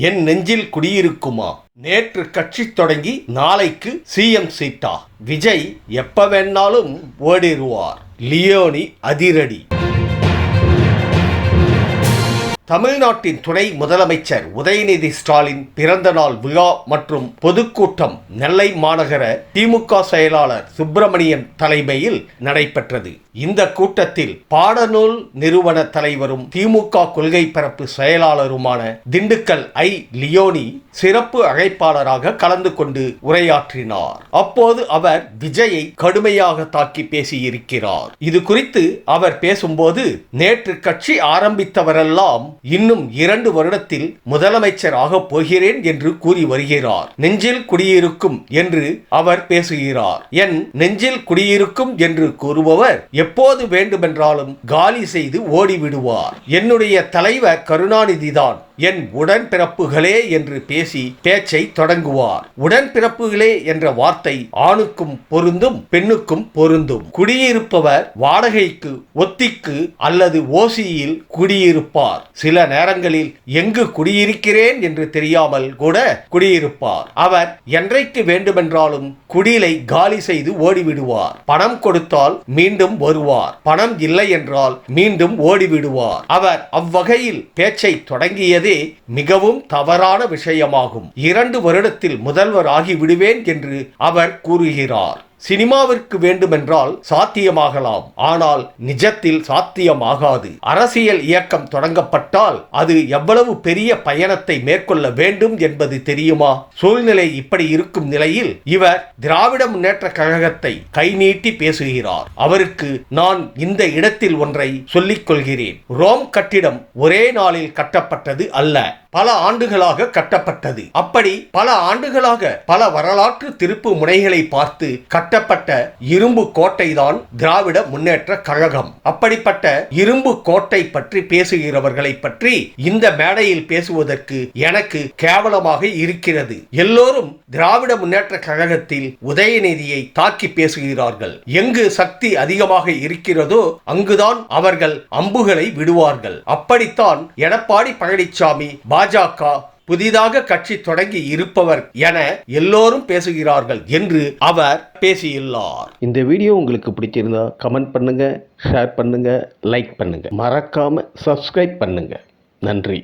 என் நெஞ்சில் குடியிருக்குமா? நேற்று கட்சி தொடங்கி நாளைக்கு சிஎம் சீட்டா. விஜய் எப்ப வேணாலும் ஓடிடுவார். லியோனி அதிரடி. தமிழ்நாட்டின் துணை முதலமைச்சர் உதயநிதி ஸ்டாலின் பிறந்தநாள் விழா மற்றும் பொதுக்கூட்டம் நெல்லை மாநகர திமுக செயலாளர் சுப்பிரமணியன் தலைமையில் நடைபெற்றது. இந்த கூட்டத்தில் பாடநூல் நிறுவன தலைவரும் திமுக கொள்கை பரப்பு செயலாளருமான திண்டுக்கல் ஐ லியோனி சிறப்பு அழைப்பாளராக கலந்து கொண்டு உரையாற்றினார். அப்போது அவர் விஜயை கடுமையாக தாக்கி பேசியிருக்கிறார். இது குறித்து அவர் பேசும்போது நேற்று கட்சி ஆரம்பித்தவரெல்லாம் இன்னும் இரண்டு வருடத்தில் முதலமைச்சர் ஆகப் போகிறேன் என்று கூறி வருகிறார். நெஞ்சில் குடியிருக்கும் என்று அவர் பேசுகிறார். என் நெஞ்சில் குடியிருக்கும் என்று கூறுபவர் எப்போது வேண்டுமென்றாலும் காலி செய்து ஓடிவிடுவார். என்னுடைய தலைவர் கருணாநிதிதான். என் உடன்பிறப்புகளே என்று பேசி பேச்சை தொடங்குவார். உடன்பிறப்புகளே என்ற வார்த்தை ஆணுக்கும் பொருந்தும் பெண்ணுக்கும் பொருந்தும். குடியிருப்பவர் வாடகைக்கு ஒத்திக்கு அல்லது ஓசியில் குடியிருப்பார். சில நேரங்களில் எங்கு குடியிருக்கிறேன் என்று தெரியாமல் கூட குடியிருப்பார். அவர் என்றைக்கு வேண்டுமென்றாலும் குடிலை காலி செய்து ஓடிவிடுவார். பணம் கொடுத்தால் மீண்டும் வருவார். பணம் இல்லை என்றால் மீண்டும் ஓடிவிடுவார். அவர் அவ்வகையில் பேச்சை தொடங்கியது மிகவும் தவறான விஷயமாகும். இரண்டு வருடத்தில் முதல்வர் ஆகி விடுவேன் என்று அவர் கூறுகிறார். சினிமாவிற்கு வேண்டுமென்றால் சாத்தியமாகலாம். ஆனால் நிஜத்தில் சாத்தியமாகாது. அரசியல் இயக்கம் தொடங்கப்பட்டால் அது எவ்வளவு பெரிய பயணத்தை மேற்கொள்ள வேண்டும் என்பது தெரியுமா? சூழ்நிலை இப்படி இருக்கும் நிலையில் இவர் திராவிட முன்னேற்ற கழகத்தை கை நீட்டி பேசுகிறார். அவருக்கு நான் இந்த இடத்தில் ஒன்றை சொல்லிக் கொள்கிறேன். ரோம் கட்டிடம் ஒரே நாளில் கட்டப்பட்டது அல்ல. பல ஆண்டுகளாக கட்டப்பட்டது. அப்படி பல ஆண்டுகளாக பல வரலாற்று திருப்பு முனைகளை பார்த்து கட்டப்பட்ட இரும்பு கோட்டை தான் திராவிட முன்னேற்ற கழகம். அப்படிப்பட்ட இரும்பு கோட்டை பற்றி பேசுகிறவர்களை பற்றி இந்த மேடையில் பேசுவதற்கு எனக்கு கேவலமாக இருக்கிறது. எல்லோரும் திராவிட முன்னேற்ற கழகத்தில் உதயநிதியை தாக்கி பேசுகிறார்கள். எங்கு சக்தி அதிகமாக இருக்கிறதோ அங்குதான் அவர்கள் அம்புகளை விடுவார்கள். அப்படித்தான் எடப்பாடி பழனிசாமி பாஜக புதிதாக கட்சி தொடங்கி இருப்பவர் என எல்லோரும் பேசுகிறார்கள் என்று அவர் பேசியுள்ளார். இந்த வீடியோ உங்களுக்கு பிடிச்சிருந்தா கமெண்ட் பண்ணுங்க ஷேர் பண்ணுங்க லைக் பண்ணுங்க. மறக்காம சப்ஸ்கிரைப் பண்ணுங்க. நன்றி.